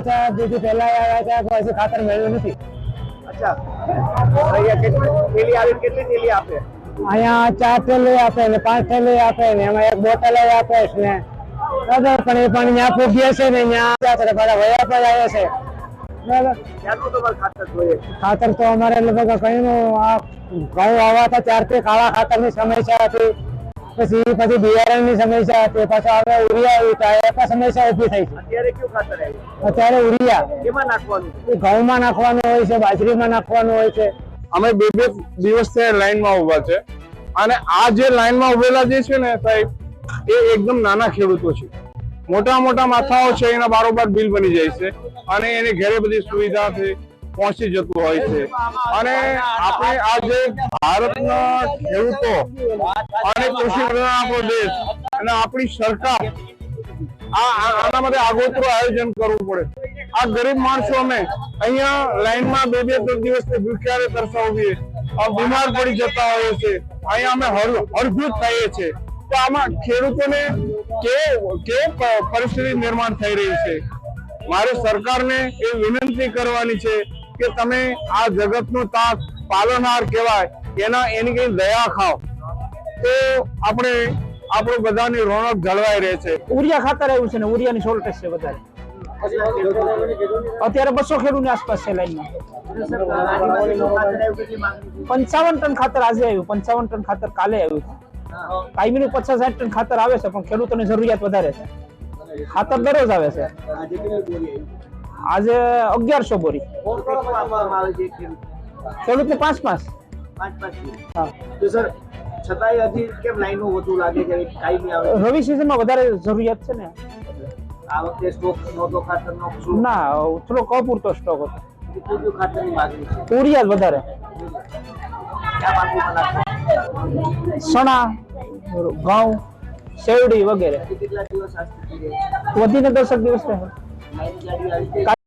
હતા જેથી પહેલા આવ્યા હતા કોઈ ખાતર મળ્યું નથી. અચ્છા. અહીંયા કેટલી થેલી આવી કેટલી થેલી આપે? અહીંયા ચાર થેલી આપે ને પાંચ થેલી આપે ને એમાં એક બોટલ આપે છે ને. બરાબર પણ એ પણ ત્યાં ફૂગીએ છે ને ત્યાં બધા વયા પર આવે છે. ખાતર તો અમારે લગભગ કઈનું આ ઘઉં આવવા હતા ત્યારથી કાળા ખાતરની સમસ્યા હતી. પછી પછી બિયારણની સમસ્યા તે પાછા હવે ઉરિયા આવી તો એ પણ સમસ્યા ઊભી થઈ છે. અત્યારે કયું ખાતર આવ્યું? અત્યારે ઉરિયા. એમાં નાખવાનું એ ઘઉંમાં નાખવાનું હોય છે બાજરીમાં નાખવાનું હોય છે. અમે બે બે દિવસ દિવસથી લાઈનમાં ઊભા છે. અને આ જે લાઈનમાં ઉભેલા જે છે ને સાહેબ એ એકદમ નાના ખેડૂતો છે. મોટા મોટા માથાઓ છે એના બારોબાર બિલ બની જાય છે. અને એની ઘરે બધી સુવિધાથી પહોંચી જતું હોય છે. અને આપણે આજે ભારતના ખેડૂતો અને કૃષિ પ્રધાન દેશ અને આપણી સરકાર આના માટે આગોતરું આયોજન કરવું પડે. આ ગરીબ માણસો અમે અહીંયા લાઈનમાં બે બે ત્રણ દિવસ ભૂખ્યારે તરસા ઉભીએ બીમાર પડી જતા હોય છે. અહીંયા અમે હળભૂત થઈએ છીએ તો આમાં ખેડૂતોને કે કે પરિસ્થિતિ નિર્માણ થઈ રહી છે? મારે સરકારને એ વિનંતી કરવાની છે કે તમે આ જગતનો તાક પાલનહાર કહેવાય, એના એની કઈ દયા ખાઓ તો આપણે, આપણું બધાની રોનક જળવાઈ રહે છે. ઉરિયા ખાતર આવ્યું છે ને, ઉરિયાની શોર્ટેજ છે વધારે. અત્યારે બસો ખેડૂતની આસપાસ છે લાઈનમાં. પંચાવન ટન ખાતર આજે આવ્યું, પંચાવન ટન ખાતર કાલે આવ્યું કાયમીનું પચાસ સાઠ ટન ખાતર આવે છે, પણ ખેડૂતોની જરૂરિયાત વધારે છે. ખાતર દરરોજ આવે છે. આજે અગિયારસો બોરી. ખેડૂતને પાંચ પાંચ. આવે. રવિ સિઝનમાં વધારે જરૂરિયાત છે ને. આ વખતે સ્ટોક નહોતો ખાતરનો શું? ના થોડોક અપૂરતો સ્ટોક હતો. જ વધારે. સણા ઘઉં શેવડી વગેરે. વધીને દસક દિવસ રહે. લાઈન ગાડી આવી છે